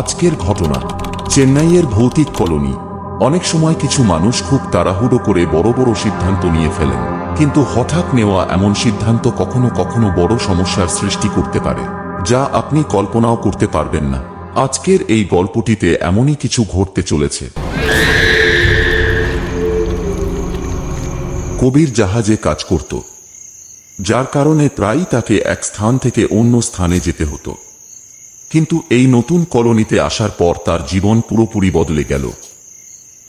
আজকের ঘটনা, চেন্নাইয়ের ভৌতিক কলোনি। অনেক সময় কিছু মানুষ খুব তাড়াহুড়ো করে বড় বড় সিদ্ধান্ত নিয়ে ফেলেন, কিন্তু হঠাৎ নেওয়া এমন সিদ্ধান্ত কখনো কখনো বড় সমস্যার সৃষ্টি করতে পারে, যা আপনি কল্পনাও করতে পারবেন না। আজকের এই গল্পটিতে এমনই কিছু ঘটতে চলেছে। কবির জাহাজে কাজ করত, যার কারণে প্রায়ই তাকে এক স্থান থেকে অন্য স্থানে যেতে হতো। কিন্তু এই নতুন কলোনিতে আসার পর তার জীবন পুরোপুরি বদলে গেল।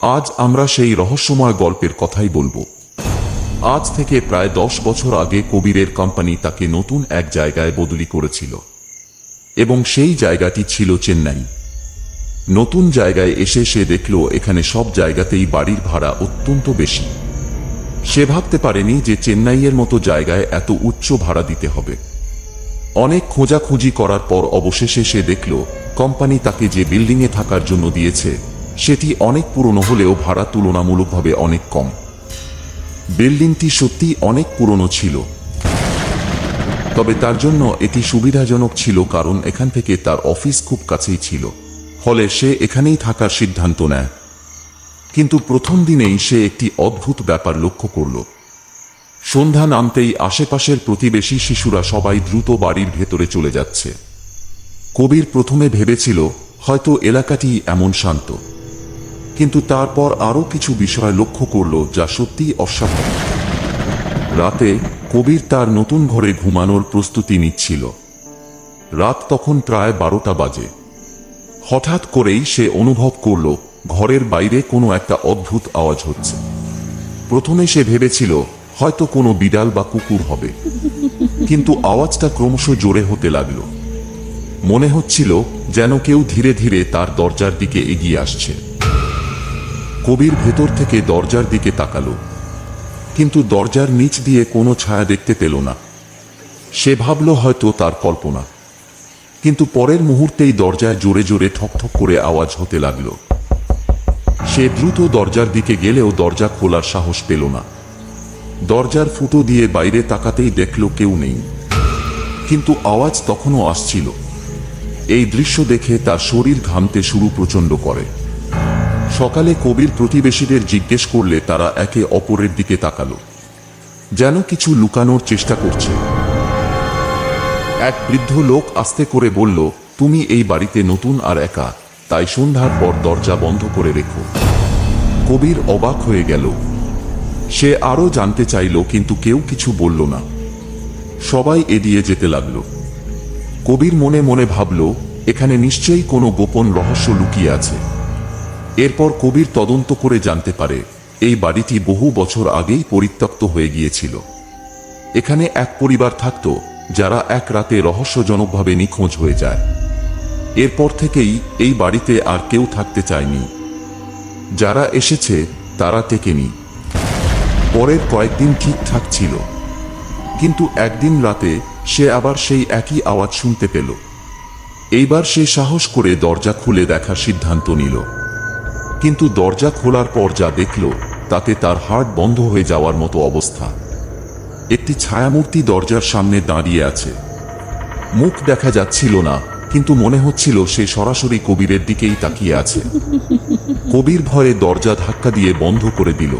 আজ আমরা সেই রহস্যময় গল্পের কথাই বলব। আজ থেকে প্রায় দশ বছর আগে কবিরের কোম্পানি তাকে নতুন এক জায়গায় বদলি করেছিল। এবং সেই জায়গাটি ছিল চেন্নাই। নতুন জায়গায় এসে সে দেখল এখানে সব জায়গাতেই বাড়ির ভাড়া অত্যন্ত বেশি। সে ভাবতে পারেনি যে চেন্নাইয়ের মতো জায়গায় এত উচ্চ ভাড়া দিতে হবে। অনেক খোঁজাখুঁজি করার পর অবশেষে সে দেখল, কোম্পানি তাকে যে বিল্ডিংয়ে থাকার জন্য দিয়েছে, সেটি অনেক পুরনো হলেও ভাড়া তুলনামূলকভাবে অনেক কম। বিল্ডিংটি সত্যি অনেক পুরনো ছিল। তবে তার জন্য এটি সুবিধাজনক ছিল কারণ এখান থেকে তার অফিস খুব কাছেই ছিল, ফলে সে এখানেই থাকার সিদ্ধান্ত নেয়। কিন্তু প্রথম দিনেই সে একটি অদ্ভুত ব্যাপার লক্ষ্য করল। সন্ধ্যা নামতেই আশেপাশের প্রতিবেশী শিশুরা সবাই দ্রুত বাড়ির ভেতরে চলে যাচ্ছে। কবির প্রথমে ভেবেছিল, হয়তো এলাকাটি এমন শান্ত। কিন্তু তারপর আরও কিছু বিষয় লক্ষ্য করল যা সত্যিই অস্বাভাবিক। রাতে কবির তার নতুন ঘরে ঘুমানোর প্রস্তুতি নিচ্ছিল। রাত তখন প্রায় বারোটা বাজে। হঠাৎ করেই সে অনুভব করল, ঘরের বাইরে কোনো একটা অদ্ভুত আওয়াজ হচ্ছে। প্রথমে সে ভেবেছিল হয়তো কোনো বিড়াল বা কুকুর হবে। কিন্তু আওয়াজটা ক্রমশ জোরে হতে লাগল। মনে হচ্ছিল যেন কেউ ধীরে ধীরে তার দরজার দিকে এগিয়ে আসছে। কবির ভেতর থেকে দরজার দিকে তাকালো। কিন্তু দরজার নিচ দিয়ে কোনো ছায়া দেখতে পেল না। সে ভাবল হয়তো তার কল্পনা। কিন্তু পরের মুহূর্তেই দরজায় জোরে জোরে ঠকঠক করে আওয়াজ হতে লাগল। সে দ্রুত দরজার দিকে গেলেও দরজা খোলার সাহস পেল না। দরজার ফুটো দিয়ে বাইরে তাকাতেই দেখল কেউ নেই। কিন্তু আওয়াজ তখনও আসছিল। এই দৃশ্য দেখে তার শরীর ঘামতে শুরু প্রচণ্ড করে। সকালে কবির প্রতিবেশীদের জিজ্ঞেস করলে তারা একে অপরের দিকে তাকালো। যেন কিছু লুকানোর চেষ্টা করছে। এক বৃদ্ধ লোক আস্তে করে বলল, তুমি এই বাড়িতে নতুন আর একা, তাই সন্ধ্যার পর দরজা বন্ধ করে রেখো। কবির অবাক হয়ে গেল। সে আরও জানতে চাইল, কিন্তু কেউ কিছু বলল না। সবাই এড়িয়ে যেতে লাগল। কবির মনে মনে ভাবল, এখানে নিশ্চয়ই কোনো গোপন রহস্য লুকিয়ে আছে। এরপর কবির তদন্ত করে জানতে পারে, এই বাড়িটি বহু বছর আগেই পরিত্যক্ত হয়ে গিয়েছিল। এখানে এক পরিবার থাকত, যারা এক রাতে রহস্যজনকভাবে নিখোঁজ হয়ে যায়। এরপর থেকেই এই বাড়িতে আর কেউ থাকতে চায়নি। যারা এসেছে, তারা টেকেনি। পরের কয়েকদিন ঠিকঠাক ছিল। কিন্তু একদিন রাতে সে আবার সেই একই আওয়াজ শুনতে পেল। এইবার সে সাহস করে দরজা খুলে দেখার সিদ্ধান্ত নিল। কিন্তু দরজা খোলার পর যা দেখল, তাতে তার হার্ট বন্ধ হয়ে যাওয়ার মতো অবস্থা। একটি ছায়ামূর্তি দরজার সামনে দাঁড়িয়ে আছে। মুখ দেখা যাচ্ছিল না, কিন্তু মনে হচ্ছিল সে সরাসরি কবিরের দিকেই তাকিয়ে আছে। কবির ভয়ে দরজা ধাক্কা দিয়ে বন্ধ করে দিল।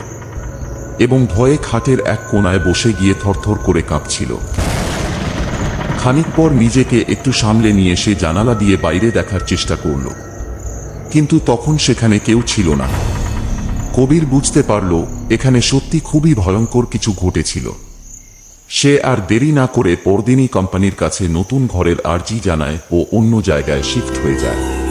এবং ভয়ে খাটের এক কোনায় বসে গিয়ে থরথর করে কাঁপছিল। খানিক পর নিজেকে একটু সামলে নিয়ে সে জানালা দিয়ে বাইরে দেখার চেষ্টা করল। কিন্তু তখন সেখানে কেউ ছিল না। কবির বুঝতে পারল, এখানে সত্যি খুবই ভয়ঙ্কর কিছু ঘটেছিল। সে আর দেরি না করে পরদিনই কোম্পানির কাছে নতুন ঘরের আর্জি জানায় ও অন্য জায়গায় শিফট হয়ে যায়।